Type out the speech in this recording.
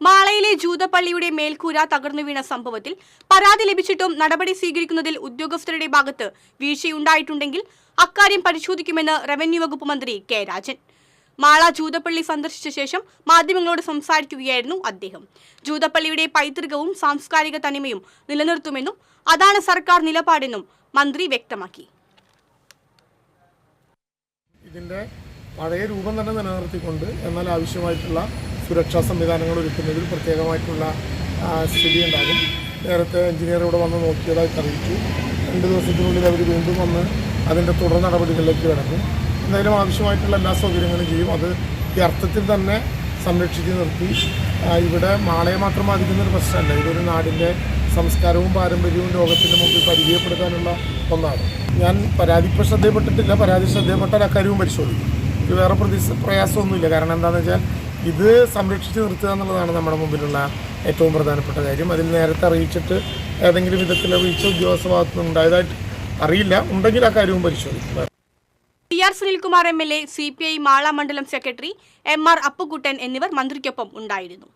മാളയിലെ ജൂതപ്പള്ളിയുടെ മേൽക്കൂര തകർന്നു വീണ സംഭവത്തിൽ പരാതി ലഭിച്ചിട്ടും നടപടി സ്വീകരിക്കുന്നതിൽ ഉദ്യോഗസ്ഥരുടെ ഭാഗത്ത് വീഴ്ചയുണ്ടായിട്ടുണ്ടെങ്കിൽ അക്കാര്യം പരിശോധിക്കുമെന്ന് റവന്യൂ വകുപ്പ് മന്ത്രി കെ രാജൻ. മാള ജൂതപ്പള്ളി സന്ദർശിച്ച ശേഷം മാധ്യമങ്ങളോട് സംസാരിക്കുകയായിരുന്നു അദ്ദേഹം. ജൂതപ്പള്ളിയുടെ പൈതൃകവും സാംസ്കാരിക തനിമയും നിലനിർത്തുമെന്നും അതാണ് സർക്കാർ നിലപാടെന്നും മന്ത്രി വ്യക്തമാക്കി. ഇതിന്റെ പഴയ രൂപം തന്നെ നിലനിർത്തിക്കൊണ്ട് എന്നാൽ ആവശ്യമായിട്ടുള്ള സുരക്ഷാ സംവിധാനങ്ങൾ ഒരുക്കുന്നതിൽ പ്രത്യേകമായിട്ടുള്ള സ്ഥിതി ഉണ്ടാകും നേരത്തെ എഞ്ചിനീയർ ഇവിടെ വന്ന് നോക്കിയതായി അറിയിച്ചു. രണ്ട് ദിവസത്തിനുള്ളിൽ അവർ വീണ്ടും വന്ന് അതിന്റെ തുടർ നടപടികളിലേക്ക് കിടക്കും. എന്തായാലും ആവശ്യമായിട്ടുള്ള എല്ലാ സൗകര്യങ്ങളും ചെയ്യും. അത് ഈ അർത്ഥത്തിൽ തന്നെ സംരക്ഷിച്ച് നിർത്തി. ഇവിടെ മാളയെ മാത്രം ബാധിക്കുന്ന ഒരു പ്രശ്നമല്ല. ഇതൊരു നാടിന്റെ സംസ്കാരവും പാരമ്പര്യവും ലോകത്തിന്റെ മുമ്പിൽ പരിചയപ്പെടുത്താനുള്ള ഒന്നാണ്. ഞാൻ പരാതി ഇപ്പോൾ ശ്രദ്ധയപ്പെട്ടിട്ടില്ല. പരാതി ശ്രദ്ധയപ്പെട്ടാൽ അക്കാര്യവും പരിശോധിക്കും. ഇത് വേറെ പ്രതി പ്രയാസമൊന്നുമില്ല. കാരണം എന്താണെന്ന് വെച്ചാൽ ഇത് സംരക്ഷിച്ച് നിർത്തുക എന്നുള്ളതാണ് നമ്മുടെ മുമ്പിലുള്ള ഏറ്റവും പ്രധാനപ്പെട്ട കാര്യം. അതിൽ നേരത്തെ അറിയിച്ചിട്ട് ഏതെങ്കിലും വിധത്തിലെ വീഴ്ച ഉദ്യോഗസ്ഥ ഭാഗത്തുനിന്ന് ഉണ്ടായതായിട്ട് അറിയില്ല. ഉണ്ടെങ്കിൽ ആ കാര്യവും പരിശോധിക്കും. T R Sunilkumar M L A C P I Mala മണ്ഡലം സെക്രട്ടറി എം ആർ അപ്പുകുട്ടൻ എന്നിവർ മന്ത്രിക്കൊപ്പം ഉണ്ടായിരുന്നു.